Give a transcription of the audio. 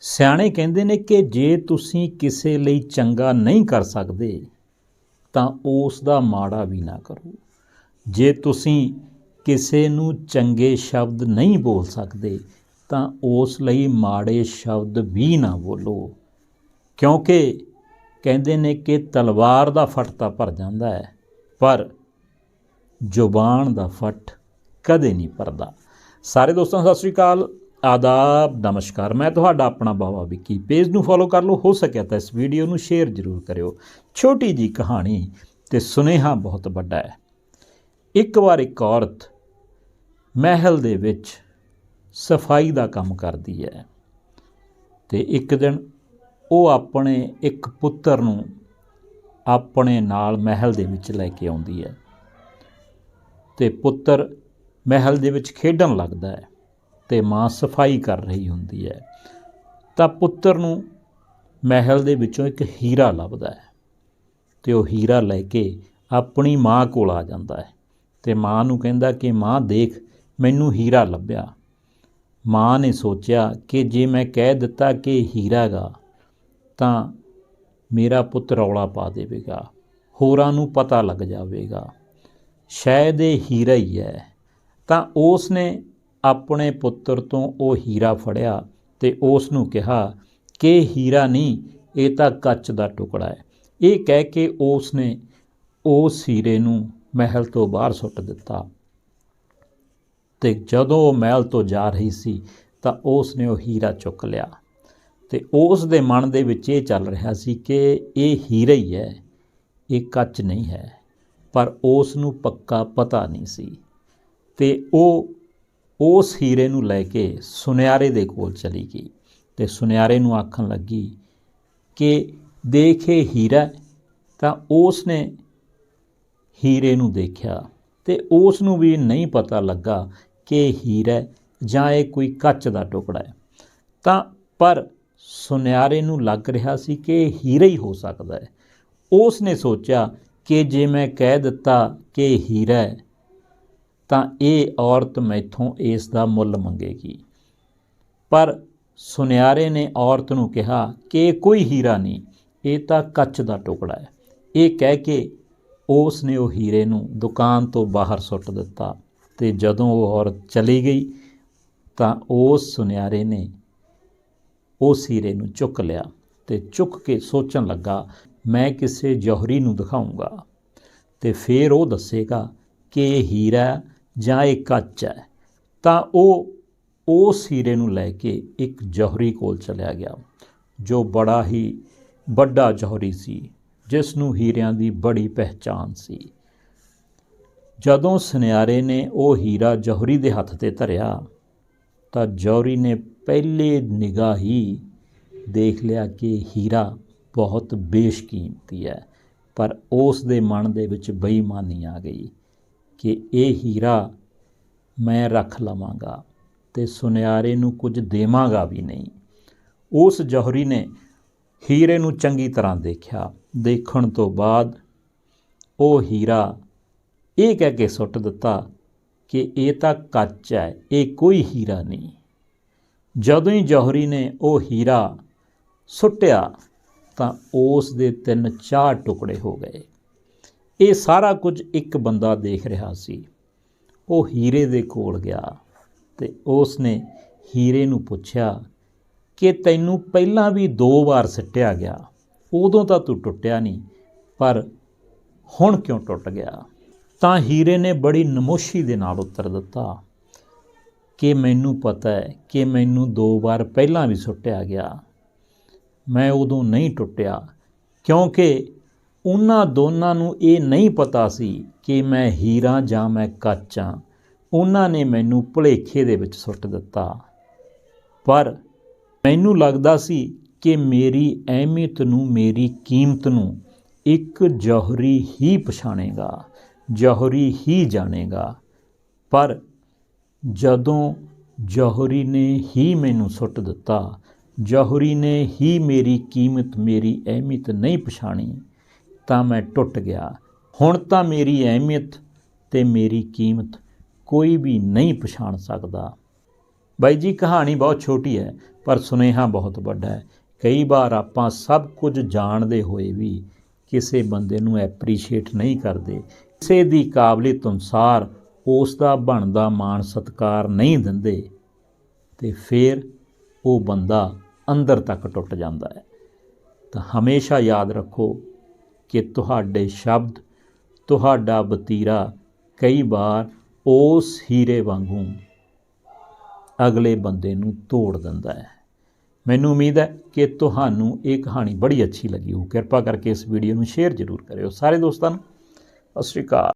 ਸਿਆਣੇ ਕਹਿੰਦੇ ਨੇ ਕਿ ਜੇ ਤੁਸੀਂ ਕਿਸੇ ਲਈ ਚੰਗਾ ਨਹੀਂ ਕਰ ਸਕਦੇ, ਤਾਂ ਉਸ ਦਾ ਮਾੜਾ ਵੀ ਨਾ ਕਰੋ। ਜੇ ਤੁਸੀਂ ਕਿਸੇ ਨੂੰ ਚੰਗੇ ਸ਼ਬਦ ਨਹੀਂ ਬੋਲ ਸਕਦੇ, ਤਾਂ ਉਸ ਲਈ ਮਾੜੇ ਸ਼ਬਦ ਵੀ ਨਾ ਬੋਲੋ। ਕਿਉਂਕਿ ਕਹਿੰਦੇ ਨੇ ਕਿ ਤਲਵਾਰ ਦਾ ਫੱਟ ਤਾਂ ਭਰ ਜਾਂਦਾ ਹੈ, ਪਰ ਜ਼ੁਬਾਨ ਦਾ ਫੱਟ ਕਦੇ ਨਹੀਂ ਭਰਦਾ। ਸਾਰੇ ਦੋਸਤਾਂ, ਸਤਿ ਸ੍ਰੀ ਅਕਾਲ। ਆਦਾਬ, ਨਮਸਕਾਰ। ਮੈਂ ਤੁਹਾਡਾ ਆਪਣਾ ਬਾਵਾ ਵਿੱਕੀ। ਪੇਜ ਨੂੰ ਫੋਲੋ ਕਰ ਲਓ। ਹੋ ਸਕਿਆ ਤਾਂ ਇਸ ਵੀਡੀਓ ਨੂੰ ਸ਼ੇਅਰ ਜ਼ਰੂਰ ਕਰਿਓ। ਛੋਟੀ ਜੀ ਕਹਾਣੀ ਤੇ ਸੁਨੇਹਾ ਬਹੁਤ ਵੱਡਾ ਹੈ। ਇੱਕ ਵਾਰ ਇੱਕ ਔਰਤ ਮਹਿਲ ਦੇ ਵਿੱਚ ਸਫ਼ਾਈ ਦਾ ਕੰਮ ਕਰਦੀ ਹੈ ਤੇ ਇੱਕ ਦਿਨ ਉਹ ਆਪਣੇ ਇੱਕ ਪੁੱਤਰ ਨੂੰ ਆਪਣੇ ਨਾਲ ਮਹਿਲ ਦੇ ਵਿੱਚ ਲੈ ਕੇ ਆਉਂਦੀ ਹੈ ਤੇ ਪੁੱਤਰ ਮਹਿਲ ਦੇ ਵਿੱਚ ਖੇਡਣ ਲੱਗਦਾ ਹੈ। ਤੇ ਮਾਂ ਸਫ਼ਾਈ ਕਰ ਰਹੀ ਹੁੰਦੀ ਹੈ, ਤਾਂ ਪੁੱਤਰ ਨੂੰ ਮਹਿਲ ਦੇ ਵਿੱਚੋਂ ਇੱਕ ਹੀਰਾ ਲੱਭਦਾ ਹੈ ਤੇ ਉਹ ਹੀਰਾ ਲੈ ਕੇ ਆਪਣੀ ਮਾਂ ਕੋਲ ਆ ਜਾਂਦਾ ਹੈ ਤੇ ਮਾਂ ਨੂੰ ਕਹਿੰਦਾ ਕਿ ਮਾਂ ਦੇਖ, ਮੈਨੂੰ ਹੀਰਾ ਲੱਭਿਆ। ਮਾਂ ਨੇ ਸੋਚਿਆ ਕਿ ਜੇ ਮੈਂ ਕਹਿ ਦਿੱਤਾ ਕਿ ਇਹ ਹੀਰਾ ਗਾ, ਤਾਂ ਮੇਰਾ ਪੁੱਤ ਰੌਲਾ ਪਾ ਦੇਵੇਗਾ, ਹੋਰਾਂ ਨੂੰ ਪਤਾ ਲੱਗ ਜਾਵੇਗਾ। ਸ਼ਾਇਦ ਇਹ ਹੀਰਾ ਹੀ ਹੈ। ਤਾਂ ਉਸ ਨੇ ਆਪਣੇ ਪੁੱਤਰ ਤੋਂ ਉਹ ਹੀਰਾ ਫੜਿਆ ਤੇ ਉਸ ਨੂੰ ਕਿਹਾ, ਕਿ ਹੀਰਾ ਨਹੀਂ, ਇਹ ਤਾਂ ਕੱਚ ਦਾ ਟੁਕੜਾ ਹੈ। ਇਹ ਕਹਿ ਕੇ ਉਸ ਨੇ ਉਸ ਹੀਰੇ ਨੂੰ ਮਹਿਲ ਤੋਂ ਬਾਹਰ ਸੁੱਟ ਦਿੱਤਾ। ਤੇ ਜਦੋਂ ਉਹ ਮਹਿਲ ਤੋਂ ਜਾ ਰਹੀ ਸੀ, ਤਾਂ ਉਸ ਨੇ ਉਹ ਹੀਰਾ ਚੁੱਕ ਲਿਆ। ਤੇ ਉਸ ਦੇ ਮਨ ਦੇ ਵਿੱਚ ਇਹ ਚੱਲ ਰਿਹਾ ਸੀ ਕਿ ਇਹ ਹੀਰਾ ਹੀ ਹੈ, ਇਹ ਕੱਚ ਨਹੀਂ ਹੈ, ਪਰ ਉਸ ਨੂੰ ਪੱਕਾ ਪਤਾ ਨਹੀਂ ਸੀ। ਤੇ ਉਹ ਉਸ ਹੀਰੇ ਨੂੰ ਲੈ ਕੇ ਸੁਨਿਆਰੇ ਦੇ ਕੋਲ ਚਲੀ ਗਈ ਤੇ ਸੁਨਿਆਰੇ ਨੂੰ ਆਖਣ ਲੱਗੀ ਕਿ ਦੇਖੇ ਹੀਰਾ ਤਾਂ ਉਸ ਨੇ ਹੀਰੇ ਨੂੰ ਦੇਖਿਆ ਤੇ ਉਸ ਨੂੰ ਵੀ ਨਹੀਂ ਪਤਾ ਲੱਗਾ ਕਿ ਹੀਰਾ ਜਾਂ ਇਹ ਕੋਈ ਕੱਚ ਦਾ ਟੁਕੜਾ ਹੈ। ਤਾਂ ਪਰ ਸੁਨਿਆਰੇ ਨੂੰ ਲੱਗ ਰਿਹਾ ਸੀ ਕਿ ਇਹ ਹੀਰਾ ਹੀ ਹੋ ਸਕਦਾ ਹੈ। ਉਸ ਨੇ ਸੋਚਿਆ ਕਿ ਜੇ ਮੈਂ ਕਹਿ ਦਿੱਤਾ ਕਿ ਹੀਰਾ ਹੈ ਤਾਂ ਇਹ ਔਰਤ ਮੈਥੋਂ ਇਸ ਦਾ ਮੁੱਲ ਮੰਗੇਗੀ। ਪਰ ਸੁਨਿਆਰੇ ਨੇ ਔਰਤ ਨੂੰ ਕਿਹਾ ਕਿ ਇਹ ਕੋਈ ਹੀਰਾ ਨਹੀਂ, ਇਹ ਤਾਂ ਕੱਚ ਦਾ ਟੁਕੜਾ ਹੈ। ਇਹ ਕਹਿ ਕੇ ਉਸ ਨੇ ਉਹ ਹੀਰੇ ਨੂੰ ਦੁਕਾਨ ਤੋਂ ਬਾਹਰ ਸੁੱਟ ਦਿੱਤਾ ਤੇ ਜਦੋਂ ਉਹ ਔਰਤ ਚਲੀ ਗਈ ਤਾਂ ਉਸ ਸੁਨਿਆਰੇ ਨੇ ਉਸ ਹੀਰੇ ਨੂੰ ਚੁੱਕ ਲਿਆ ਤੇ ਚੁੱਕ ਕੇ ਸੋਚਣ ਲੱਗਾ, ਮੈਂ ਕਿਸੇ ਜੌਹਰੀ ਨੂੰ ਦਿਖਾਉਂਗਾ। ਤੇ ਫਿਰ ਉਹ ਦੱਸੇਗਾ ਕਿ ਇਹ ਹੀਰਾ ਜਾਂ ਇਹ ਕੱਚ ਹੈ, ਤਾਂ ਉਹ ਉਸ ਹੀਰੇ ਨੂੰ ਲੈ ਕੇ ਇੱਕ ਜੌਹਰੀ ਕੋਲ ਚਲਿਆ ਗਿਆ, ਜੋ ਬੜਾ ਹੀ ਵੱਡਾ ਜੌਹਰੀ ਸੀ, ਜਿਸ ਨੂੰ ਹੀਰਿਆਂ ਦੀ ਬੜੀ ਪਹਿਚਾਨ ਸੀ। ਜਦੋਂ ਸੁਨਿਆਰੇ ਨੇ ਉਹ ਹੀਰਾ ਜੌਹਰੀ ਦੇ ਹੱਥ ਤੇ ਧਰਿਆ, ਤਾਂ ਜੌਹਰੀ ਨੇ ਪਹਿਲੇ ਨਿਗਾਹ ਹੀ ਦੇਖ ਲਿਆ ਕਿ ਹੀਰਾ ਬਹੁਤ ਬੇਸ਼ਕੀਮਤੀ ਹੈ, ਪਰ ਉਸ ਦੇ ਮਨ ਦੇ ਵਿੱਚ ਬੇਈਮਾਨੀ ਆ ਗਈ। ਕਿ ਇਹ ਹੀਰਾ ਮੈਂ ਰੱਖ ਲਵਾਂਗਾ ਤੇ ਸੁਨਿਆਰੇ ਨੂੰ ਕੁਝ ਦੇਵਾਂਗਾ ਵੀ ਨਹੀਂ। ਉਸ ਜੌਹਰੀ ਨੇ ਹੀਰੇ ਨੂੰ ਚੰਗੀ ਤਰ੍ਹਾਂ ਦੇਖਿਆ। ਦੇਖਣ ਤੋਂ ਬਾਅਦ ਉਹ ਹੀਰਾ ਇਹ ਕਹਿ ਕੇ ਸੁੱਟ ਦਿੱਤਾ ਕਿ ਇਹ ਤਾਂ ਕੱਚ ਹੈ, ਇਹ ਕੋਈ ਹੀਰਾ ਨਹੀਂ। ਜਦੋਂ ਹੀ ਜੌਹਰੀ ਨੇ ਉਹ ਹੀਰਾ ਸੁੱਟਿਆ ਤਾਂ ਉਸ ਦੇ ਤਿੰਨ ਚਾਰ ਟੁਕੜੇ ਹੋ ਗਏ। ਇਹ ਸਾਰਾ ਕੁਝ ਇੱਕ ਬੰਦਾ ਦੇਖ ਰਿਹਾ ਸੀ। ਉਹ ਹੀਰੇ ਦੇ ਕੋਲ ਗਿਆ ਤੇ ਉਸ ਨੇ ਹੀਰੇ ਨੂੰ ਪੁੱਛਿਆ ਕਿ ਤੈਨੂੰ ਪਹਿਲਾਂ ਵੀ ਦੋ ਵਾਰ ਸਿੱਟਿਆ ਗਿਆ, ਉਦੋਂ ਤਾਂ ਤੂੰ ਟੁੱਟਿਆ ਨਹੀਂ, ਪਰ ਹੁਣ ਕਿਉਂ ਟੁੱਟ ਗਿਆ? ਤਾਂ ਹੀਰੇ ਨੇ ਬੜੀ ਨਮੋਸ਼ੀ ਦੇ ਨਾਲ ਉੱਤਰ ਦਿੱਤਾ ਕਿ ਮੈਨੂੰ ਪਤਾ ਹੈ ਕਿ ਮੈਨੂੰ ਦੋ ਵਾਰ ਪਹਿਲਾਂ ਵੀ ਸੁੱਟਿਆ ਗਿਆ। ਮੈਂ ਉਦੋਂ ਨਹੀਂ ਟੁੱਟਿਆ, ਕਿਉਂਕਿ ਉਹਨਾਂ ਦੋਨਾਂ ਨੂੰ ਇਹ ਨਹੀਂ ਪਤਾ ਸੀ ਕਿ ਮੈਂ ਹੀਰਾ ਜਾਂ ਮੈਂ ਕਾਚਾਂ ਉਹਨਾਂ ਨੇ ਮੈਨੂੰ ਭੁਲੇਖੇ ਦੇ ਵਿੱਚ ਸੁੱਟ ਦਿੱਤਾ। ਪਰ ਮੈਨੂੰ ਲੱਗਦਾ ਸੀ ਕਿ ਮੇਰੀ ਅਹਿਮੀਅਤ ਨੂੰ, ਮੇਰੀ ਕੀਮਤ ਨੂੰ ਇੱਕ ਜੌਹਰੀ ਹੀ ਪਛਾਣੇਗਾ, ਜੌਹਰੀ ਹੀ ਜਾਣੇਗਾ। ਪਰ ਜਦੋਂ ਜੌਹਰੀ ਨੇ ਹੀ ਮੈਨੂੰ ਸੁੱਟ ਦਿੱਤਾ, ਜੌਹਰੀ ਨੇ ਹੀ ਮੇਰੀ ਕੀਮਤ, ਮੇਰੀ ਅਹਿਮੀਅਤ ਨਹੀਂ ਪਛਾਣੀ ਤਾਂ ਮੈਂ ਟੁੱਟ ਗਿਆ। ਹੁਣ ਤਾਂ ਮੇਰੀ ਅਹਿਮੀਅਤ ਤੇ ਮੇਰੀ ਕੀਮਤ ਕੋਈ ਵੀ ਨਹੀਂ ਪਛਾਣ ਸਕਦਾ। ਬਾਈ ਜੀ, ਕਹਾਣੀ ਬਹੁਤ ਛੋਟੀ ਹੈ, ਪਰ ਸੁਨੇਹਾ ਬਹੁਤ ਵੱਡਾ ਹੈ। ਕਈ ਵਾਰ ਆਪਾਂ ਸਭ ਕੁਝ ਜਾਣਦੇ ਹੋਏ ਵੀ ਕਿਸੇ ਬੰਦੇ ਨੂੰ ਐਪਰੀਸ਼ੀਏਟ ਨਹੀਂ ਕਰਦੇ। ਕਿਸੇ ਦੀ ਕਾਬਲੀਅਤ ਅਨੁਸਾਰ ਉਸ ਦਾ ਬਣਦਾ ਮਾਣ ਸਤਕਾਰ ਨਹੀਂ ਦਿੰਦੇ ਤੇ ਫਿਰ ਉਹ ਬੰਦਾ ਅੰਦਰ ਤੱਕ ਟੁੱਟ ਜਾਂਦਾ ਹੈ। ਤਾਂ ਹਮੇਸ਼ਾ ਯਾਦ ਰੱਖੋ ਕਿ ਤੁਹਾਡੇ ਸ਼ਬਦ, ਤੁਹਾਡਾ ਬਤੀਰਾ ਕਈ ਵਾਰ ਉਸ ਹੀਰੇ ਵਾਂਗੂ ਅਗਲੇ ਬੰਦੇ ਨੂੰ ਤੋੜ ਦਿੰਦਾ ਹੈ। ਮੈਨੂੰ ਉਮੀਦ ਹੈ ਕਿ ਤੁਹਾਨੂੰ ਇਹ ਕਹਾਣੀ ਬੜੀ ਅੱਛੀ ਲੱਗੀ ਹੋ ਕਿਰਪਾ ਕਰਕੇ ਇਸ ਵੀਡੀਓ ਨੂੰ ਸ਼ੇਅਰ ਜ਼ਰੂਰ ਕਰਿਓ। ਸਾਰੇ ਦੋਸਤਾਂ ਨੂੰ ਸਤਿ ਸ਼੍ਰੀ ਅਕਾਲ।